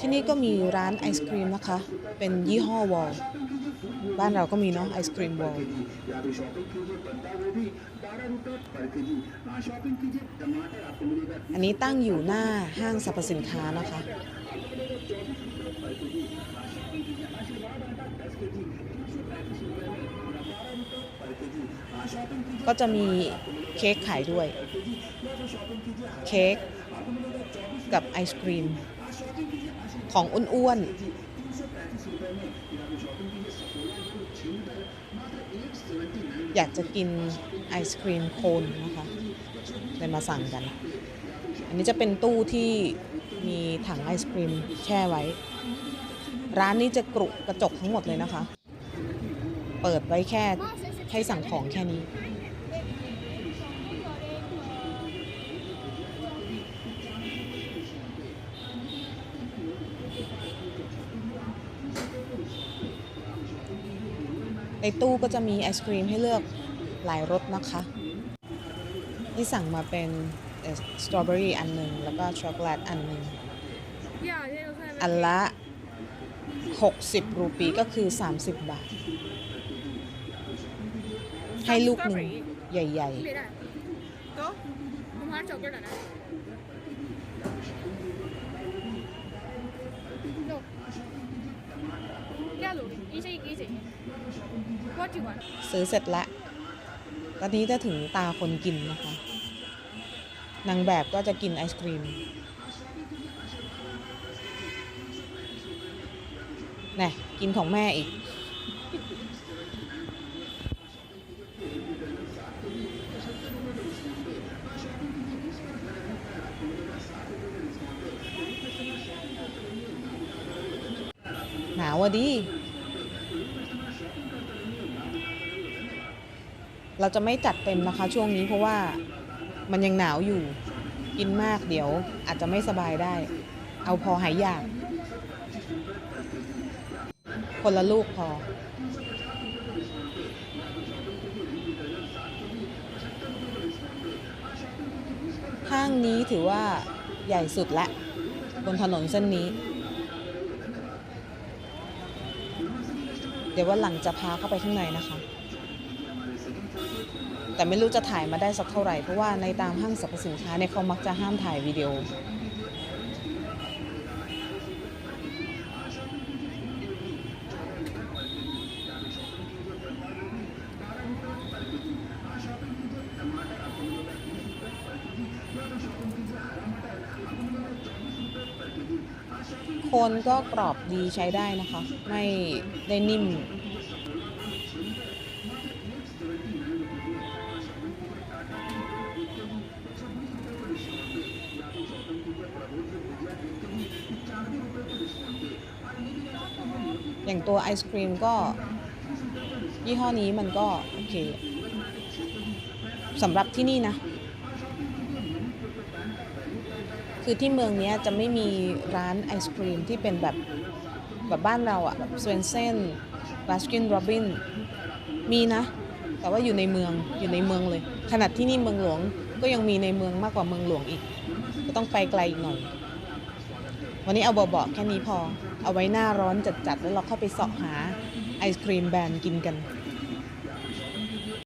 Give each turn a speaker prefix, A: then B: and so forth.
A: ที่นี่ก็มีร้านไอศครีมนะคะ เป็นยี่ห้อวอลบ้านเราก็มีเนาะไอศครีมวอลอันนี้ตั้งอยู่หน้าห้างสรรพสินค้านะคะ ก็จะมีเค้กขายด้วย เค้ก กับไอศครีม ของอ้วนๆ อยากจะกินไอศครีมโคนนะคะเลยมาสั่งกัน อันนี้จะเป็นตู้ที่มีถังไอศครีมแช่ไว้ ร้านนี้จะกรุกระจกทั้งหมดเลยนะคะ เปิดไว้แค่ให้สั่งของแค่นี้ ในตู้ก็จะมีไอศครีมให้เลือกหลายรสนะคะที่สั่งมาเป็นสตรอเบอรี่อันหนึ่งแล้วก็ช็อกโกแลตอันหนึ่งอันละ 60 รูปีก็คือ 30 บาท ให้ลูกหนึ่งใหญ่
B: Blir easy easy. What do you want?
A: ซื้อเสร็จแล้วตอนนี้จะถึงตาคนกินนะคะ นางแบบก็จะกินไอศครีมน่กินของแม่อีก หนาวอะดิ เราจะไม่จัดเต็มนะคะ ช่วงนี้เพราะว่ามันยังหนาวอยู่ กินมากเดี๋ยวอาจจะไม่สบายได้ เอาพอหายอยาก คนละลูกพอ ห้างนี้ถือว่าใหญ่สุดละ บนถนนเส้นนี้ เดี๋ยววันหลังจะพาเข้าไปข้างในนะคะ แต่ไม่รู้จะถ่ายมาได้สักเท่าไหร่ เพราะว่าในตามห้างสรรพสินค้าเนี่ยเขามักจะห้ามถ่ายวิดีโอโคนก็กรอบดีใช้ได้นะคะ ไม่ได้นิ่ม อย่างตัวไอศครีมก็ ยี่ห้อนี้มันก็โอเคสำหรับที่นี่นะ คือที่เมืองนี้จะไม่มีร้านไอศครีมที่เป็นแบบแบบบ้านเราอะแบบสเวนเซนบาสกินโรบินมีนะ แต่ว่าอยู่ในเมืองอยู่ในเมืองเลย ขนาดที่นี่เมืองหลวงก็ยังมีในเมืองมากกว่าเมืองหลวงอีก ก็ต้องไปไกลอีกหน่อย วันนี้เอาเบาๆแค่นี้พอ เอาไว้หน้าร้อนจัดๆ แล้วเราเข้าไปเสาะหาไอศครีมแบรนด์กินกัน